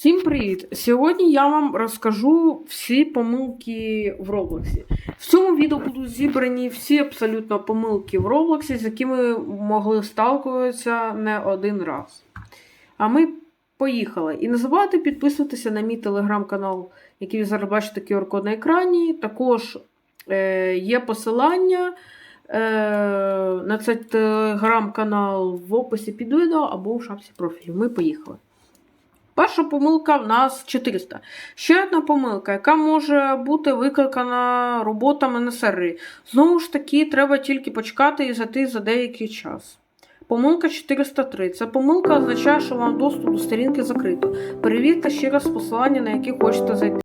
Всім привіт! Сьогодні я вам розкажу всі помилки в Роблоксі. В цьому відео будуть зібрані всі абсолютно помилки в Роблоксі, з якими могли сталкуватися не один раз. А ми поїхали. І не забувайте підписуватися на мій телеграм-канал, який ви зараз бачите QR-код на екрані. Також е, є посилання е, на цей телеграм-канал в описі під відео або в шапці профілю. Ми поїхали. Перша помилка в нас 400. Ще одна помилка, яка може бути викликана роботами на сервері. Знову ж таки, треба тільки почекати і зайти за деякий час. Помилка 403. Ця помилка означає, що вам доступ до сторінки закрито. Перевірте ще раз посилання, на яке хочете зайти.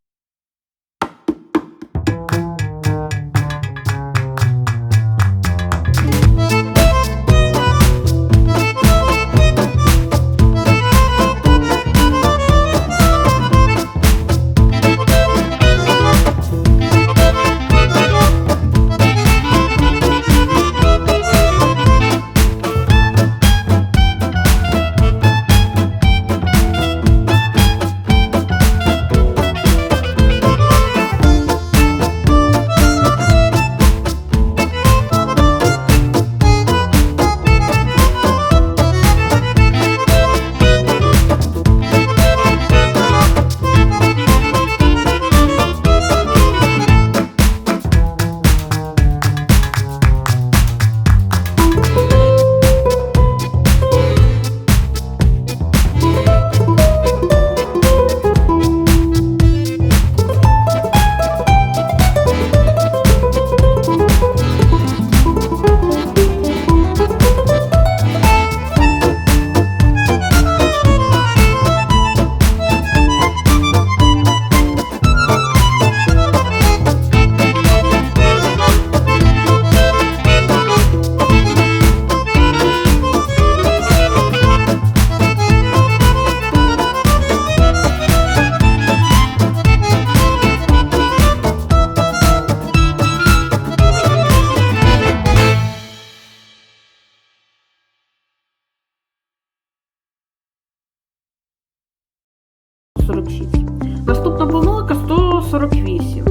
148.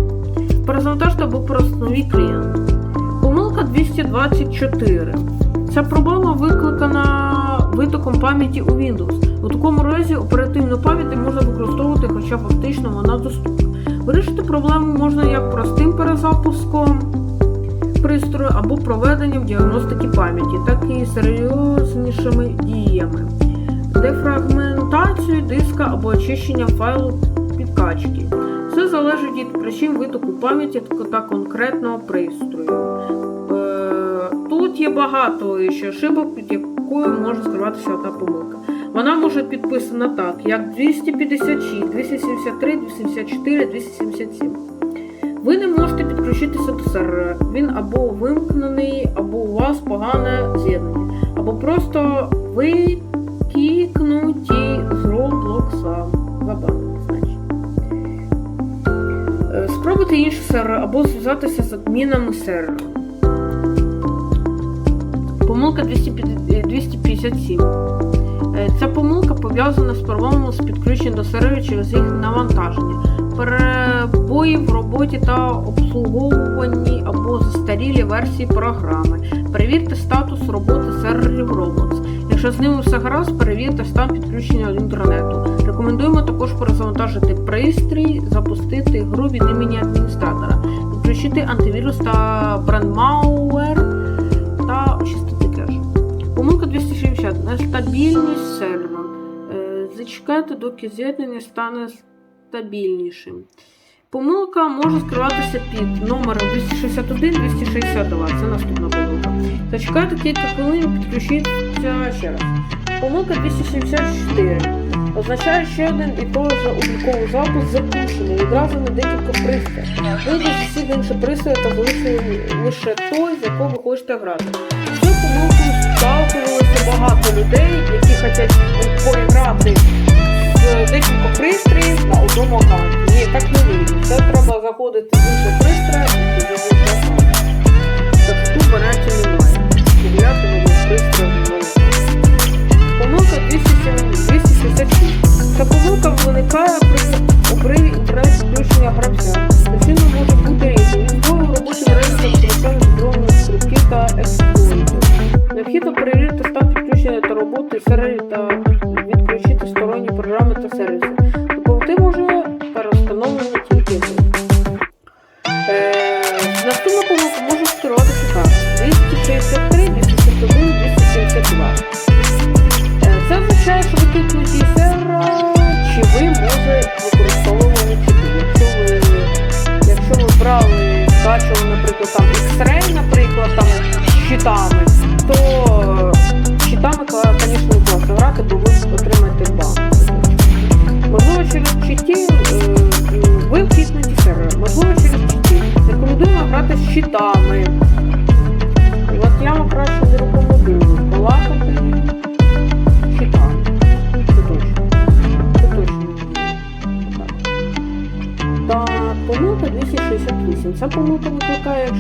Перезавантажте або перестановіть клієнт. Помилка 224. Ця проблема викликана витоком пам'яті у Windows. У такому разі оперативну пам'ять можна використовувати, хоча фактично вона доступна. Вирішити проблему можна як простим перезапуском пристрою або проведенням діагностики пам'яті, так і серйознішими діями. Дефрагментацією диска або очищенням файлу підкачки. Це залежить від причин витоку пам'яті та конкретного пристрою. Е, Тут є багато ще ошибок, під якою може скриватися одна помилка. Вона може підписана так, як 256, 273, 274, 277. Ви не можете підключитися до сервера. Він або вимкнений, або у вас погане з'єднання, або просто ви кікнуті з Roblox. Забавно, Спробуйте інший сервер або зв'язатися з адмінами сервера. Помилка 257. Е, Ця помилка пов'язана з проблемами з підключенням до серверів через їх навантаження, перебої в роботі та обслуговуванні або застарілі версії програми. Перевірте статус роботи серверів Roblox. Якщо з ними все гаразд, перевірте стан підключення до інтернету. Рекомендуємо також перезавантажити пристрій, запустити гру від імені адміністратора, підключити антивірус та брендмауер та очистити кеш. Помилка 260. Нестабільність сервера. Е, Зачекайте, доки з'єднання стане стабільнішим. Помилка може скриватися під номером 261-262. Це наступна помилка. Зачекайте кілька хвилин підключіться ще раз. Помилка 274. Означає ще один і той же обліковий запис запущений відразу на декілька пристроїв. Вийдіть з всіх інших пристроїв та залишили лише той, з якого ви хочете грати. З цією помилкою сталкувалося багато людей, які хочуть поіграти з декілька пристроїв на одному аккаунті. Ні, так не вийде. Це треба заходити з іншого пристрою і аккаунт. Так тут варіантів немає. Перевіряти на пристрою. Помилка 267 266. Ця помилка виникає при обриві інтернет-включення гравця. Причина може бути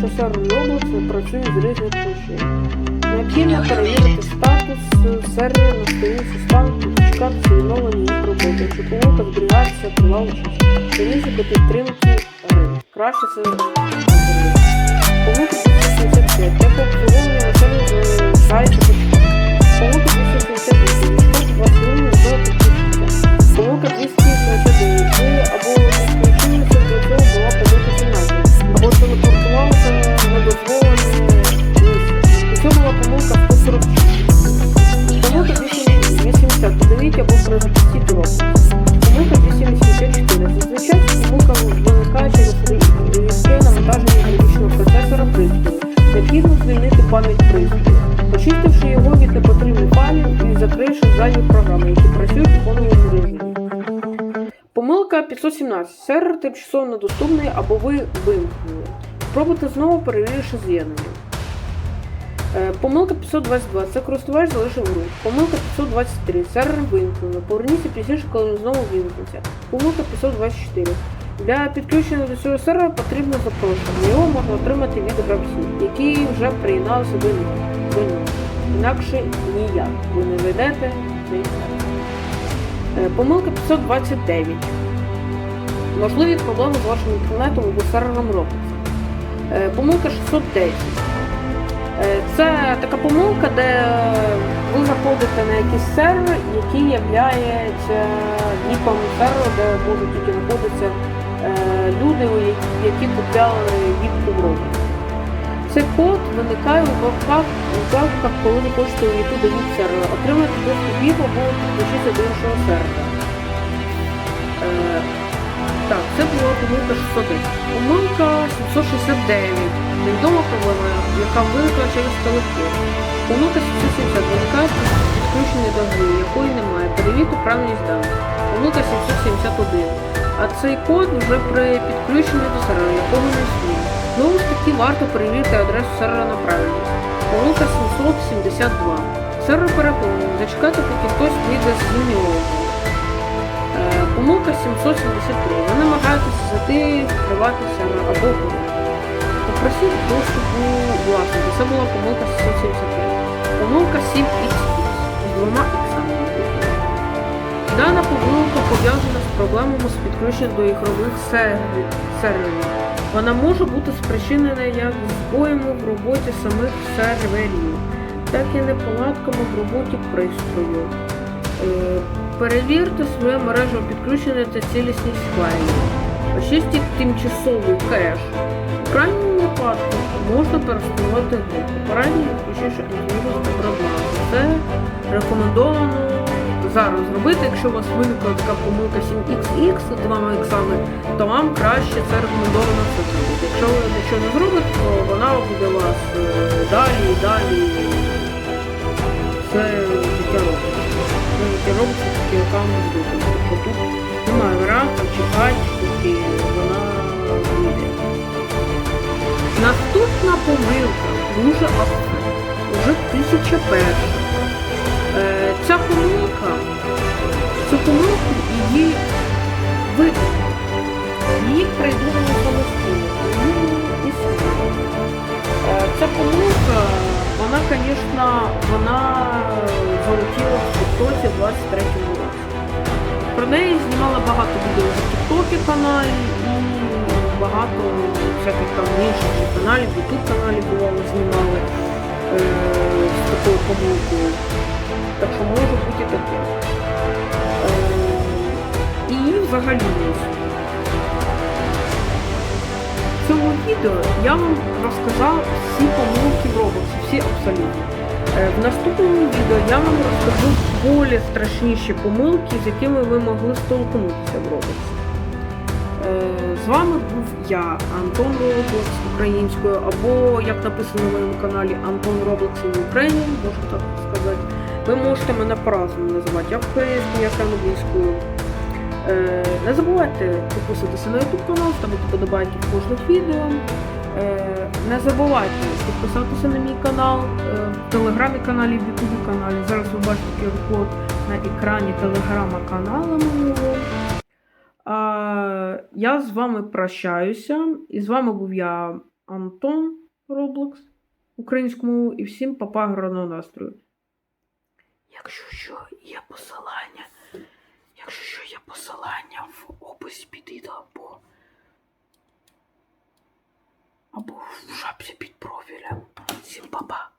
якщо Roblox працює з різних причин. Необхідно перевірити статус сервера на сторінці станку чекати зруйновані їх роботи. Якщо помилка зберігається тривалий час. Дивіться до підтримки. Краще це. Помилка 275. Як обслуговування на сервері залишається пам'ять очистивши його від непотрібних файлів і закривши зайві програми, які працюють у повному режимі. Помилка 517. Сервер тимчасово недоступний або ви вимкнули. Спробуйте знову перевіривши з'єднання. Е, Помилка 522. Це користувач залишив гру. Помилка 523. Сервер вимкнено. Поверніться пізніше, коли він знову вимкнеться. Помилка 524. Для підключення до цього сервера потрібно запрошення. Його можна отримати від гравців, які вже приєдналися до нього. Інакше ніяк. Ви не ведете цей сервер. Е, Помилка 529. Можливі проблеми з вашим інтернетом або сервером Roblox. Е, Помилка 610. Е, Це така помилка, де ви заходите на якийсь сервер, який є віпом серверу, де можуть тільки знаходитися люди, які- купляли в Roblox. Цей код виникає у випадках, у коли ви хочете увійти до сервера, отримати доступ або підключитися до іншого сервера. Е, так, це була помилка 610. Помилка 769. Невідома проблема, яка виникла через телефон. Помилка 770 виникає при підключенні до гри, якої немає. Перевірте правильність даних. Помилка 771. А цей код вже при підключенні до сервера, якого не існує. Знову ж таки, варто перевірити адресу сервера на правильність. Помилка 772. Сервер переповнений. Зачекайте, поки хтось вийде з змінювання. Е, Помилка 773. Ви намагаєтеся зайти в сервер або гру. Попросіть доступу власника. Це була помилка 773. Помилка 7xx з двома іксами. Дана помилка пов'язана проблемами з підключенням до ігрових серверів. Вона може бути спричинена як збоями в роботі самих серверів, так і неполадками в роботі пристрою. Е, Перевірте своє мережу підключення та цілісність файлів. Очистіть тимчасовий кеш. У крайньому випадку можна перестановити гру. Попередньо включивши антивірус та програму. Це рекомендовано зараз зробити. Якщо у вас виникла така помилка 7xx з двома іксами, то вам краще це рекомендовано це зробити. Якщо ви нічого не зробите, то вона буде вас е, далі і далі. Це життя робить. Це життя робить такі аккаунт буде. Тобто тут немає варіанту чекати, поки вона вийде. Наступна помилка дуже остра. Уже тисяча перша. Е, ця помилка, помилку її видали. Її придумали самостійно. Е, Ця помилка, вона, звісно, вона залетіла в тіктоці 23-му році. Про неї знімала багато відео в Тіктокі каналі і багато всяких там інших каналів, Ютуб каналів бувало знімали е, з такою помилкою. Взагалі. В цьому відео я вам розказав всі помилки в Roblox, всі абсолютно. Е, В наступному відео я вам розкажу більш страшніші помилки, з якими ви могли столкнутися в Roblox. Е, З вами був я, Антон Roblox українською, або як написано на моєму каналі Антон Roblox in Ukraine, можна так сказати. Ви можете мене по-разному називати, як українською, як англійською. Е, Не забувайте підписуватися на YouTube канал, ставити подобайки в кожних відео. Е, Не забувайте підписатися на мій канал е, в телеграмі каналі, в ютубі каналі. Зараз ви бачите QR-код на екрані телеграма каналу мого. Я з вами прощаюся. І з вами був я, Антон Роблокс українському і всім папа гарного настрою. Якщо що, є посилання. Якщо що посилання в описі під відео або, або в шапці під профілем. Всім па-па!